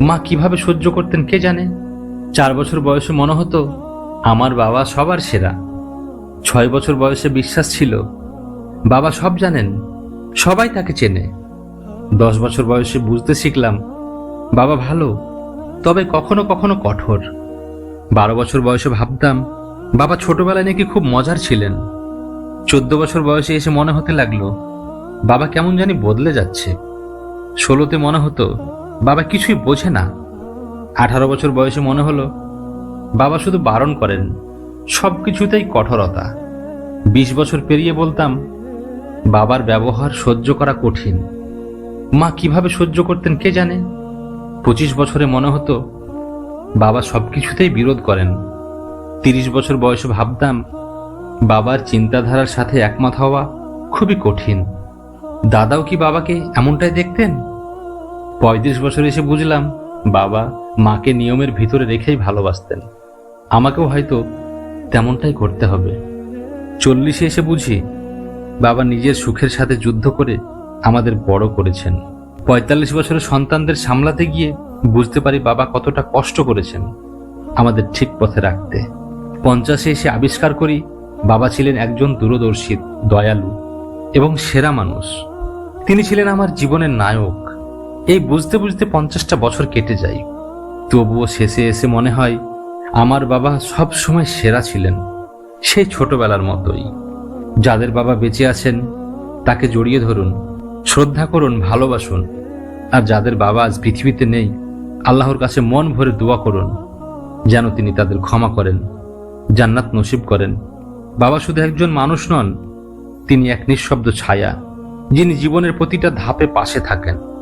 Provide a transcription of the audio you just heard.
মা কীভাবে সহ্য করতেন কে জানে? চার বছর বয়সে মনে হতো আমার বাবা সবার সেরা। ছয় বছর বয়সে বিশ্বাস ছিল, বাবা সব জানেন, সবাই তাকে চেনে। দশ বছর বয়সে বুঝতে শিখলাম, বাবা ভালো, তবে কখনো কখনো কঠোর। বারো বছর বয়সে ভাবতাম, বাবা ছোটবেলায় নাকি খুব মজার ছিলেন। চোদ্দ বছর বয়সে এসে মনে হতে লাগল, বাবা কেমন জানি বদলে যাচ্ছে। ষোলোতে মনে হতো বাবা কিছুই বোঝে না। আঠারো বছর বয়সে মনে হলো, বাবা শুধু বারণ করেন সব কিছুতেই কঠোরতা। বিশ বছর পেরিয়ে বলতাম, বাবার ব্যবহার সহ্য করা কঠিন। মা কীভাবে সহ্য করতেন কে জানে? পঁচিশ বছরে মনে হতো, বাবা সব কিছুতেই বিরোধ করেন। তিরিশ বছর বয়সে ভাবতাম, বাবার চিন্তাধারার সাথে একমত হওয়া খুবই কঠিন। দাদাও কি বাবাকে এমনটাই দেখতেন? পঁয়ত্রিশ বছর এসে বুঝলাম বাবা মাকে নিয়মের ভিতরে রেখেই ভালোবাসতেন। আমাকেও হয়তো তেমনটাই করতে হবে। চল্লিশে এসে বুঝি বাবা নিজের সুখের সাথে যুদ্ধ করে আমাদের বড় করেছেন। পঁয়তাল্লিশ বছরের সন্তানদের সামলাতে গিয়ে বুঝতে পারি বাবা কতটা কষ্ট করেছেন আমাদের ঠিক পথে রাখতে। পঞ্চাশে এসে আবিষ্কার করি বাবা ছিলেন একজন দূরদর্শী, দয়ালু এবং সেরা মানুষ। তিনি ছিলেন আমার জীবনের নায়ক। এই বুঝতে বুঝতে পঞ্চাশটা বছর কেটে যায়। তবুও শেষে এসে মনে হয়, আমার বাবা সব সময় সেরা ছিলেন সেই ছোটবেলার মতোই। যাদের বাবা বেঁচে আছেন, তাকে জড়িয়ে ধরুন, শ্রদ্ধা করুন, ভালোবাসুন। আর যাদের বাবা আজ পৃথিবীতে নেই, আল্লাহর কাছে মন ভরে দোয়া করুন, যেন তিনি তাদের ক্ষমা করেন, জান্নাত নসিব করেন। বাবা শুধু একজন মানুষ নন, তিনি এক নিঃশব্দ ছায়া, যিনি জীবনের প্রতিটা ধাপে পাশে থাকেন।